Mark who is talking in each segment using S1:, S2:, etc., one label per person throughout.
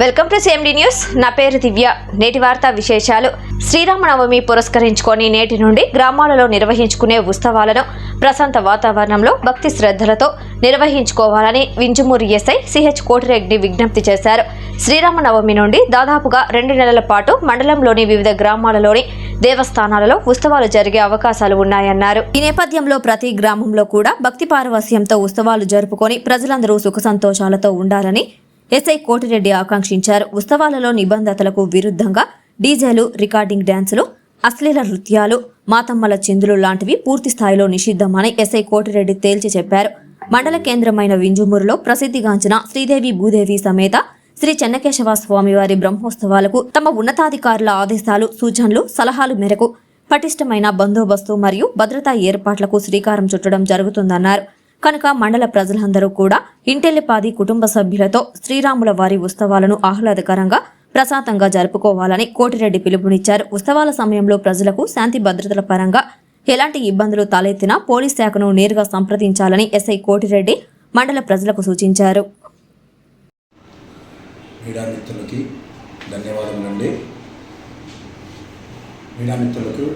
S1: Welcome to CMD news. నా పేరు దివ్య. నేటి వార్తా విశేషాలు. శ్రీరామనవమి పురస్కరించుకొని నేటి నుండి గ్రామాలలో నిర్వహించుకునే ఉత్సవాలను ప్రశాంత వాతావరణంలో భక్తి శ్రద్ధలతో నిర్వహించుకోవాలని వింజమూరి ఎస్ఐ సిహెచ్ కోటిరెడ్డి విజ్ఞప్తి చేశారు. శ్రీరామనవమి నుండి దాదాపుగా రెండు నెలల పాటు మండలంలోని వివిధ గ్రామాలలోని దేవస్థానాలలో ఉత్సవాలు జరిగే అవకాశాలు ఉన్నాయన్నారు. ఈ నేపథ్యంలో ప్రతి గ్రామంలో కూడా భక్తి పారవస్యంతో ఉత్సవాలు జరుపుకొని ప్రజలందరూ సుఖ సంతోషాలతో ఉండాలని ఎస్ఐ కోటిరెడ్డి ఆకాంక్షించారు. ఉత్సవాలలో నిబంధతలకు విరుద్ధంగా డీజేలు రికార్డింగ్ డ్యాన్సులు అశ్లీల నృత్యాలు మాతమ్మల చిందులు లాంటివి పూర్తి స్థాయిలో నిషిద్ధమని ఎస్ఐ కోటిరెడ్డి తేల్చి చెప్పారు. మండల కేంద్రమైన వింజుమూరులో ప్రసిద్ధిగాంచిన శ్రీదేవి భూదేవి సమేత శ్రీ చెన్నకేశవ స్వామివారి బ్రహ్మోత్సవాలకు తమ ఉన్నతాధికారుల ఆదేశాలు సూచనలు సలహాలు మేరకు పటిష్టమైన బందోబస్తు మరియు భద్రతా ఏర్పాట్లకు శ్రీకారం చుట్టడం జరుగుతుందన్నారు. కనుక మండల ప్రజలందరూ కూడా ఇంటెల్లిపాది కుటుంబ సభ్యులతో శ్రీరాముల వారి ఉత్సవాలను ఆహ్లాదకరంగా ప్రశాంతంగా జరుపుకోవాలని కోటిరెడ్డి పిలుపునిచ్చారు. ఉత్సవాల సమయంలో ప్రజలకు శాంతి భద్రతల పరంగా ఎలాంటి ఇబ్బందులు తలెత్తినా పోలీస్ శాఖను నేరుగా సంప్రదించాలని ఎస్ఐ కోటిరెడ్డి మండల ప్రజలకు సూచించారు.
S2: మీడియా మిత్రులకి ధన్యవాదములండి. మీడియా మిత్రులకు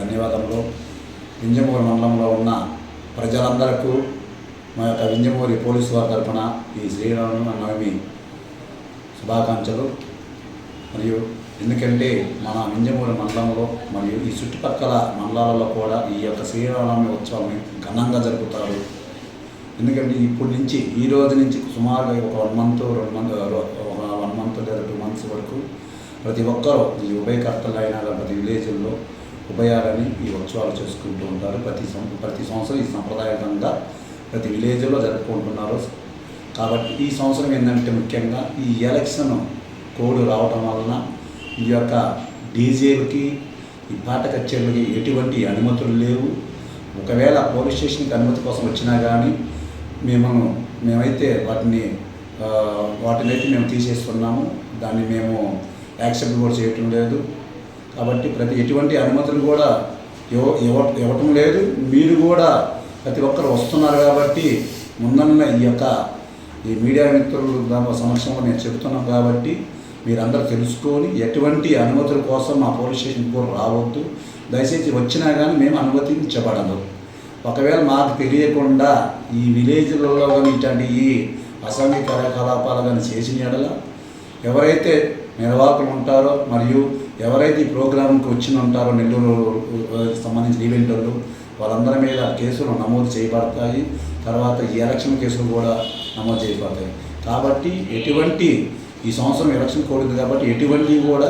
S2: ధన్యవాదములు. మండలంలో ఉన్న ప్రజలందరకు మా యొక్క వింజమూరి పోలీసు వారి తరఫున ఈ శ్రీరామనవమి శుభాకాంక్షలు. మరియు ఎందుకంటే మన వింజమూరి మండలంలో మరియు ఈ చుట్టుపక్కల మండలాలలో కూడా ఈ యొక్క శ్రీరామనవమి ఉత్సవాన్ని ఘనంగా జరుపుతారు. ఎందుకంటే ఇప్పటి నుంచి ఈ రోజు నుంచి సుమారుగా ఒక వన్ మంత్ రెండు మంత్ ఒక వన్ మంత్ లేదా టూ మంత్స్ వరకు ప్రతి ఒక్కరూ ఈ ఉభయకర్తలు అయినా ప్రతి విలేజ్ల్లో ఉభయాలని ఈ ఉత్సవాలు చేసుకుంటూ ఉంటారు. ప్రతి ప్రతి సంవత్సరం ఈ సంప్రదాయకంగా ప్రతి విలేజ్లో జరుపుకుంటున్నారు. కాబట్టి ఈ సంవత్సరం ఏంటంటే ముఖ్యంగా ఈ ఎలక్షన్ కోడ్ రావటం వలన ఈ యొక్క డీజేలకి ఈ పాట కచేరీలకి ఎటువంటి అనుమతులు లేవు. ఒకవేళ పోలీస్ స్టేషన్కి అనుమతి కోసం వచ్చినా కానీ మేము మేమైతే వాటిని వాటినైతే వాటిని అయితే మేము తీసేసుకున్నాము దాన్ని మేము యాక్సెప్ట్ కూడా చేయటం లేదు. కాబట్టి ప్రతి ఎటువంటి అనుమతులు కూడా ఇవ్వ ఇవ్వ- ఇవ్వటం లేదు. మీరు కూడా ప్రతి ఒక్కరు వస్తున్నారు కాబట్టి ముందన్న ఈ యొక్క ఈ మీడియా మిత్రులు దాని సమక్షంలో నేను చెప్తున్నాం కాబట్టి మీరందరూ తెలుసుకొని ఎటువంటి అనుమతుల కోసం మా పోలీస్ స్టేషన్ కూడా రావద్దు. దయచేసి వచ్చినా కానీ మేము అనుమతించబడదు. ఒకవేళ మాకు తెలియకుండా ఈ విలేజ్లలో కానీ ఇట్లాంటి ఈ అసాంఘిక కార్యకలాపాలు కానీ చేసిన ఎడల ఎవరైతే నిర్వాహకులు ఉంటారో మరియు ఎవరైతే ఈ ప్రోగ్రాంకి వచ్చిన ఉంటారో నెల్లూరు సంబంధించిన ఈవెంట్ వాళ్ళు వాళ్ళందరి మీద కేసులు నమోదు చేయబడతాయి. తర్వాత ఈ ఎలక్షన్ కేసులు కూడా నమోదు చేయబడతాయి. కాబట్టి ఎటువంటి ఈ సంవత్సరం ఎలక్షన్ కోడ్ కాబట్టి ఎటువంటి కూడా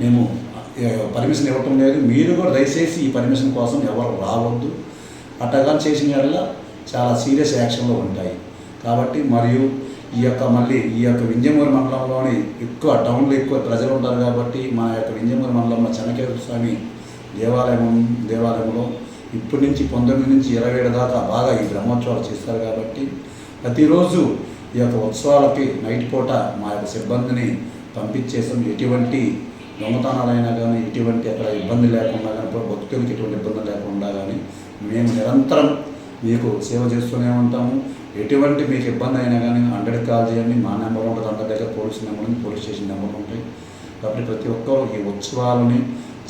S2: మేము పర్మిషన్ ఇవ్వటం లేదు. మీరు కూడా దయచేసి ఈ పర్మిషన్ కోసం ఎవరు రావద్దు. అట్టగా చేసిన వల్ల చాలా సీరియస్ యాక్షన్లో ఉంటాయి. కాబట్టి మరియు ఈ యొక్క మళ్ళీ ఈ యొక్క వింజమూరి మండలంలోని ఎక్కువ టౌన్లో ఎక్కువ ప్రజలు ఉంటారు కాబట్టి మా యొక్క వింజమూరి మండలంలో చెనకేశ్వర స్వామి దేవాలయం దేవాలయంలో ఇప్పటి నుంచి పంతొమ్మిది నుంచి ఇరవై ఏడు దాకా బాగా ఈ బ్రహ్మోత్సవాలు చేస్తారు కాబట్టి ప్రతిరోజు ఈ యొక్క ఉత్సవాలకి నైట్ పూట మా యొక్క సిబ్బందిని పంపించేసాం. ఎటువంటి దొంగతనాలైనా కానీ ఎటువంటి అక్కడ ఇబ్బంది లేకుండా కానీ భక్తులకి ఎటువంటి ఇబ్బంది లేకుండా కానీ మేము నిరంతరం మీకు సేవ చేస్తూనే ఉంటాము. ఎటువంటి మీకు ఇబ్బంది అయినా కానీ హండ్రెడ్ కాల్ చేయండి. మా నెంబర్ ఉంటుంది. అందరి దగ్గర పోలీస్ నెంబర్ ఉంది. పోలీస్ స్టేషన్ నెంబర్ ఉంటాయి కాబట్టి ప్రతి ఒక్కరు ఈ ఉత్సవాలని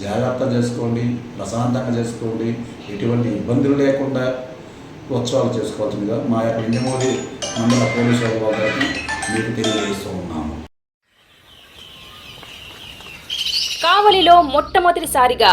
S2: జాగ్రత్త చేసుకోండి. ప్రశాంతంగా చేసుకోండి. ఎటువంటి ఇబ్బందులు లేకుండా ఉత్సవాలు చేసుకోవాల్సిందిగా మా యొక్క ఇండిమోది మండల పోలీసు అధికారులకు మీకు తెలియజేస్తూ ఉన్నాము.
S3: కావలిలో మొట్టమొదటిసారిగా